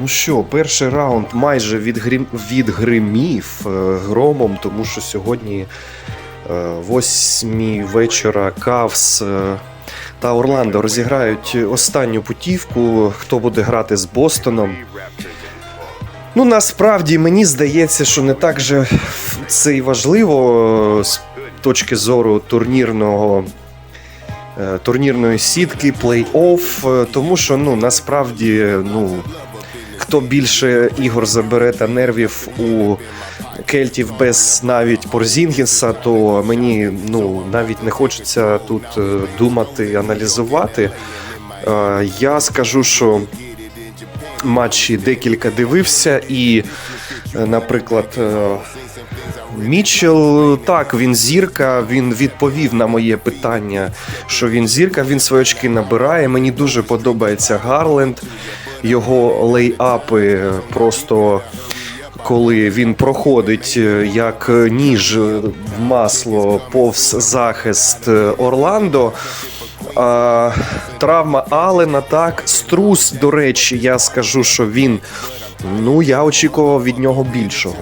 Ну що, перший раунд майже відгрім... відгримів е, громом, тому що сьогодні е, восьмій вечора Кавс е, та Орландо розіграють останню путівку. Хто буде грати з Бостоном? Ну, насправді мені здається, що не так же це і важливо з точки зору турнірного. Турнірної сітки, плей-офф, тому що ну насправді ну хто більше ігор забере та нервів у кельтів без навіть Порзінгіса, то мені ну навіть не хочеться тут е, думати, аналізувати. Е, Я скажу, що матчі декілька дивився, і, е, наприклад, Мітчелл, так, він зірка, він відповів на моє питання, що він зірка, він свої очки набирає. Мені дуже подобається Гарленд, його лейапи просто. Коли він проходить е, як ніж в масло повз захист е, Орландо. А, травма Алена, так, струс, до речі, я скажу, що він. Ну, я очікував від нього більшого.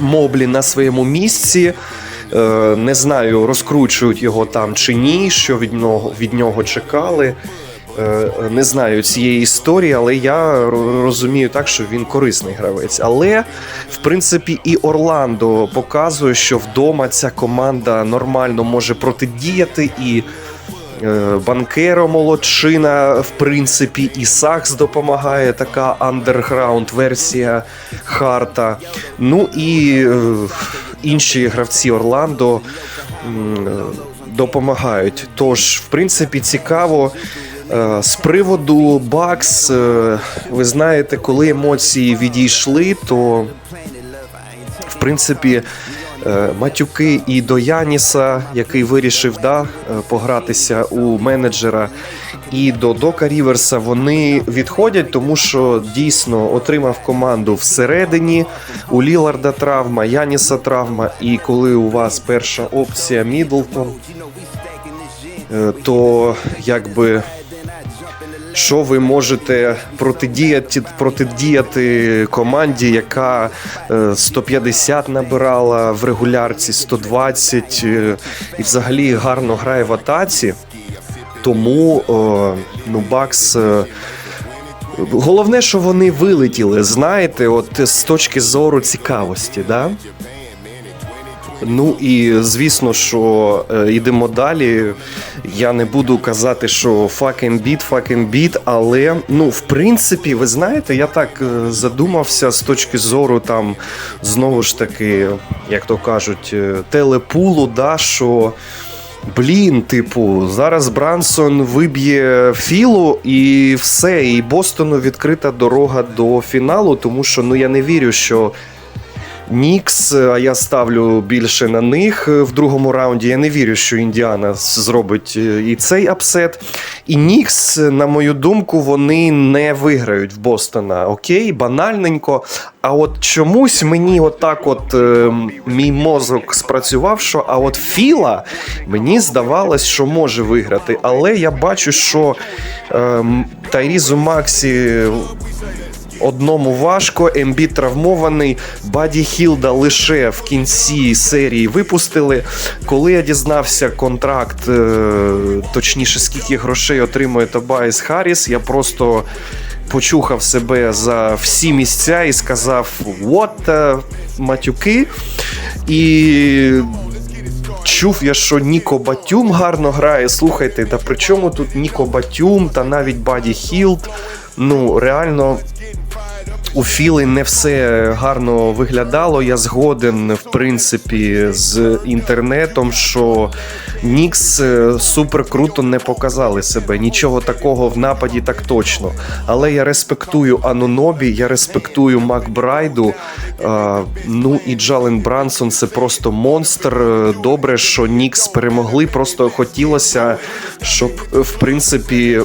Моблі на своєму місці. Е, Не знаю, розкручують його там чи ні, що від нього, від нього чекали. Е, Не знаю цієї історії, але я розумію так, що він корисний гравець. Але в принципі і Орландо показує, що вдома ця команда нормально може протидіяти і. Е, Банкеро молодчина, в принципі, і Сакс допомагає, така андерграунд версія Харта. Ну і е, інші гравці Орландо допомагають. Тож, в принципі, цікаво. Е, З приводу Бакс, е, ви знаєте, коли емоції відійшли, то в принципі, е, матюки і до Яніса, який вирішив да, погратися у менеджера, і до Дока Ріверса вони відходять, тому що дійсно отримав команду всередині. У Ліларда травма, Яніса травма. І коли у вас перша опція Мідлтон, то якби що ви можете протидіяти, протидіяти команді, яка е, 150 набирала в регулярці, 120 е, і взагалі гарно грає в атаці. Тому е, ну, Бакс. е, Головне, що вони вилетіли, знаєте, от з точки зору цікавості, да? Ну і звісно, що е, йдемо далі. Я не буду казати, що fucking beat, fucking beat, але ну, в принципі, ви знаєте, я так е, задумався з точки зору там знову ж таки, як то кажуть, е, телепулу, да, що. Блін, типу, зараз Брансон виб'є Філу і все. І Бостону відкрита дорога до фіналу, тому що ну я не вірю, що Нікс, а я ставлю більше на них в другому раунді. Я не вірю, що Індіана зробить е, і цей апсет. І Нікс, на мою думку, вони не виграють в Бостона. Окей, банальненько. А от чомусь мені отак, от е, мій мозок спрацював, що а от Філа мені здавалось, що може виграти. Але я бачу, що е, Тайрізу Максі Одному важко, МБ травмований. Баді Хілда лише в кінці серії випустили. Коли я дізнався контракт, е, точніше, скільки грошей отримує Тобайс Харріс, я просто почухав себе за всі місця і сказав: what матюки. І Чув я, що Ніко Батюм гарно грає. Слухайте, та при чому тут Ніко Батюм та навіть Баді Хілд? Ну, реально. У Філи не все гарно виглядало. Я згоден, в принципі, з інтернетом, що Нікс е, супер круто не показали себе. Нічого такого в нападі так точно. Але я респектую Анунобі, я респектую Макбрайду. Е, ну і Джален Брансон це просто монстр. Е, Добре, що Нікс перемогли. Просто хотілося, щоб в принципі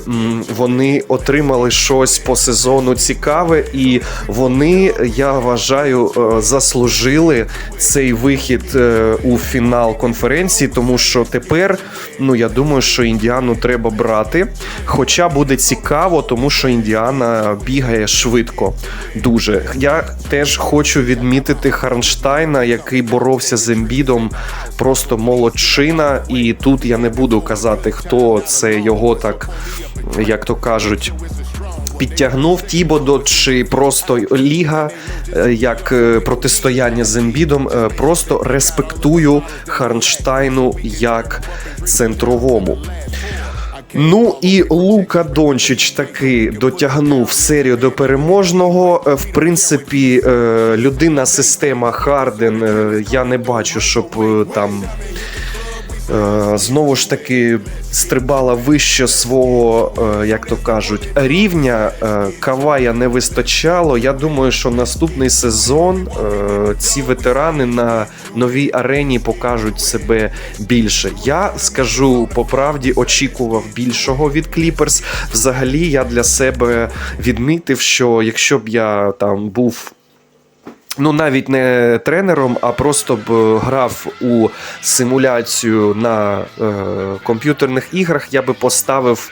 вони отримали щось по сезону цікаве і вони, я вважаю, заслужили цей вихід у фінал конференції, тому що тепер, ну я думаю, що індіану треба брати. Хоча буде цікаво, тому що індіана бігає швидко. Дуже. Я теж хочу відмітити Харнштайна, який боровся з Ембідом, просто молодчина. І тут я не буду казати, хто це його так, як то кажуть. Підтягнув Тібодо чи просто ліга е, як е, протистояння з Ембідом. Е, Просто респектую Харнштайну як центровому. Ну і Лука Дончич таки дотягнув серію до переможного. В принципі, людина система Харден. Я не бачу, щоб там. Е, Знову ж таки стрибала вище свого, е, як то кажуть, рівня. Е, Кавая не вистачало. Я думаю, що наступний сезон ці ветерани на новій арені покажуть себе більше. Я скажу по правді, очікував більшого від Кліперс. Взагалі, я для себе відмітив, що якщо б я там був. Ну, навіть не тренером, а просто б е, грав у симуляцію на е, комп'ютерних іграх, я би поставив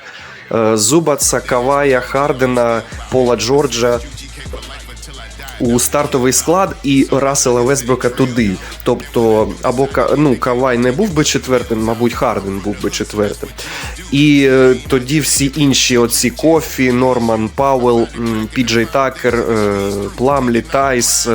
е, Зубаца, Кавая, Хардена, Пола Джорджа у стартовий склад і Рассела Вестброка туди. Тобто, або ну, Кавай не був би четвертим, мабуть, Харден був би четвертим. І е, тоді всі інші оці Кофі, Норман Пауел, Піджей Такер, е, Пламлі, Тайс.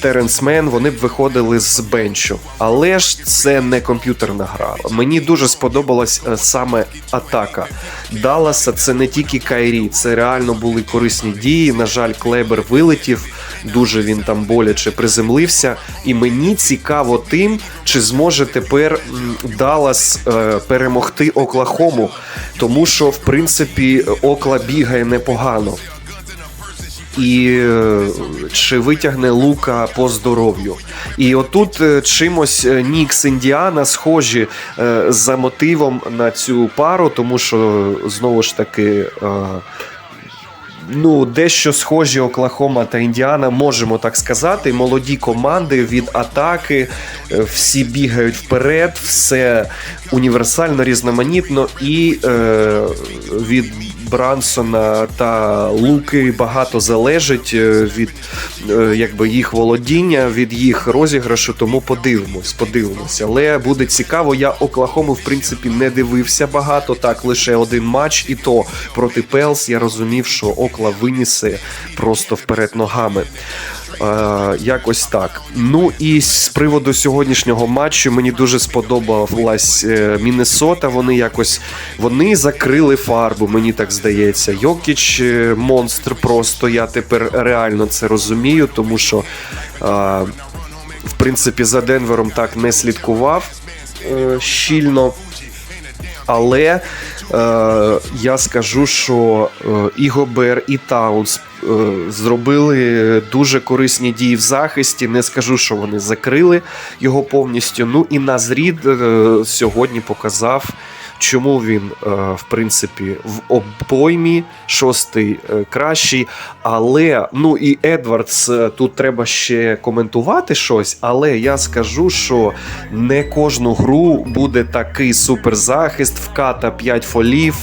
Теренс Мен, вони б виходили з бенчу. Але ж це не комп'ютерна гра. Мені дуже сподобалась е, саме атака Далласа. Це не тільки Кайрі, це реально були корисні дії. На жаль, Клебер вилетів, дуже він там боляче приземлився. І мені цікаво тим, чи зможе тепер Даллас е, перемогти Оклахому, тому що в принципі Окла бігає непогано і е, чи витягне Лука по здоров'ю. І отут е, чимось е, Нікс Індіана схожі за мотивом на цю пару, тому що знову ж таки. Ну, дещо схожі Оклахома та Індіана, можемо так сказати. Молоді команди від атаки, всі бігають вперед, все універсально, різноманітно, і е, від Брансона та Луки багато залежить е, від е, якби їх володіння, від їх розіграшу. Тому подивимось, подивимось. Але буде цікаво. Я Оклахому в принципі не дивився багато. Так, лише один матч, і то проти Пелс я розумів, що Окла винісе просто вперед ногами. Е, якось так. Ну і з приводу сьогоднішнього матчу мені дуже сподобалась е, Міннесота. Вони якось вони закрили фарбу, мені так здається. Йокіч е, монстр просто. Я тепер реально це розумію, тому що, в принципі, за Денвером так не слідкував щільно. Але е, я скажу, що і Гобер, і Таунс зробили дуже корисні дії в захисті. Не скажу, що вони закрили його повністю. Ну і Назрід е, сьогодні показав. Чому він, е, в принципі, в обоймі шостий е, кращий. Але ну і Едвардс е, тут треба ще коментувати щось. Але я скажу, що не кожну гру буде такий суперзахист, вката 5 фолів.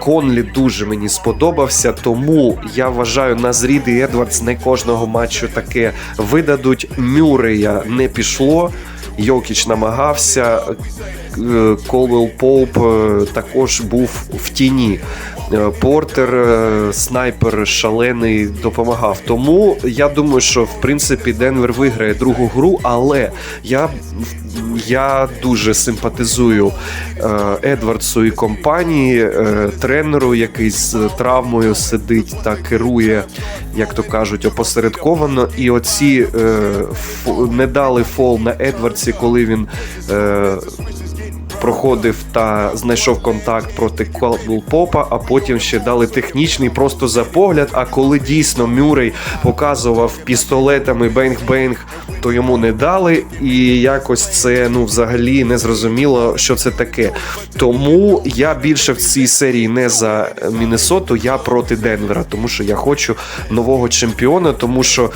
Конлі дуже мені сподобався, тому я вважаю, Назрід і Едвардс не кожного матчу таке видадуть. Мюрея не пішло. Йокіч намагався. Е, Колвел Поуп е, також був в тіні. Е, Портер, е, снайпер шалений допомагав. Тому я думаю, що в принципі Денвер виграє другу гру, але я, я дуже симпатизую е, Едвардсу і компанії, тренеру, який з травмою сидить та керує, як то кажуть, опосередковано. І оці не дали фол на Едвардсі, коли він. Проходив та знайшов контакт проти Колбул Попа, а потім ще дали технічний просто за погляд. А коли дійсно Мюррей показував пістолетами бенг-бенг, то йому не дали. І якось це ну взагалі не зрозуміло, що це таке. Тому я більше в цій серії не за Міннесоту, я проти Денвера, тому що я хочу нового чемпіона, тому що.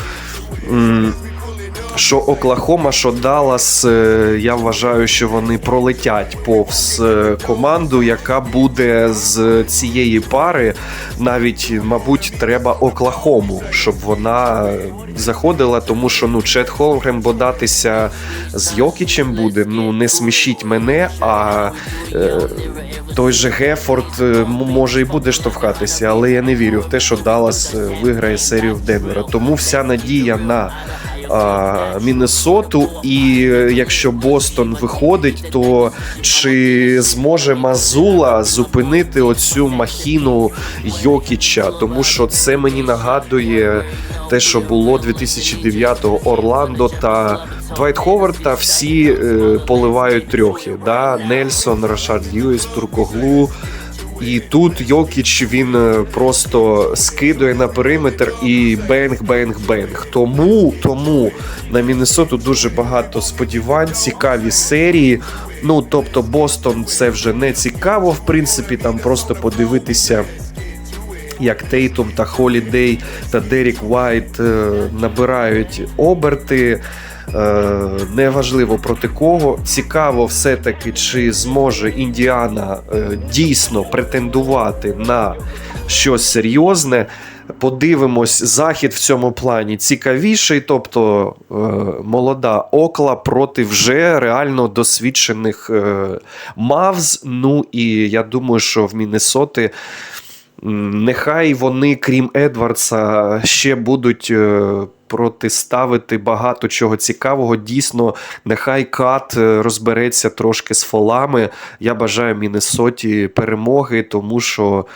Що Оклахома, що Даллас, е, я вважаю, що вони пролетять повз е, команду, яка буде з цієї пари. Навіть, мабуть, треба Оклахому, щоб вона заходила, тому що ну Чет Холмгрем бодатися з Йокічем буде. Ну не смішіть мене, а е, той же Гефорд е, може і буде штовхатися, але я не вірю в те, що Даллас виграє серію в Денвера. Тому вся надія на а, Міннесоту. І е, якщо Бостон виходить, то чи зможе Мазула зупинити оцю махіну Йокіча? Тому що це мені нагадує те, що було 2009-го Орландо та Двайт Ховард та всі е, поливають трьохи. Да? Нельсон, Рашард Льюіс, Туркоглу. І тут Йокіч він е, просто скидує на периметр і бенг, бенг, бенг. Тому, тому на Міннесоту дуже багато сподівань, цікаві серії. Ну тобто, Бостон це вже не цікаво, в принципі, там просто подивитися. Як Тейтум та Холідей та Дерік Вайт е, набирають оберти. Е, неважливо проти кого. Цікаво, все-таки, чи зможе Індіана е, дійсно претендувати на щось серйозне. Подивимось, захід в цьому плані цікавіший, тобто е, молода Окла проти вже реально досвідчених Мавз. Ну і я думаю, що в Міннесоти Нехай вони, крім Едвардса, ще будуть е, протиставити багато чого цікавого. Дійсно, нехай Кат е, розбереться трошки з фолами. Я бажаю Міннесоті перемоги, тому що.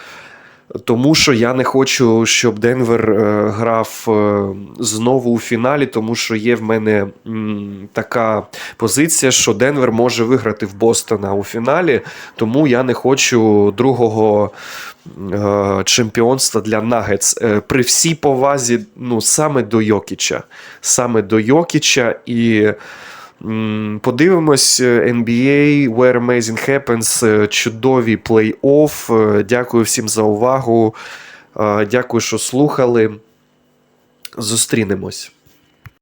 Тому що я не хочу, щоб Денвер е, грав е, знову у фіналі, тому що є в мене така позиція, що Денвер може виграти в Бостона у фіналі, тому я не хочу другого е, чемпіонства для Нагетс. При всій повазі, ну саме до Йокіча. Саме до Йокіча і. Подивимось е, NBA, Where Amazing Happens, е, чудові плей-офф. Е, Дякую всім за увагу. Е, Дякую, що слухали. Зустрінемось.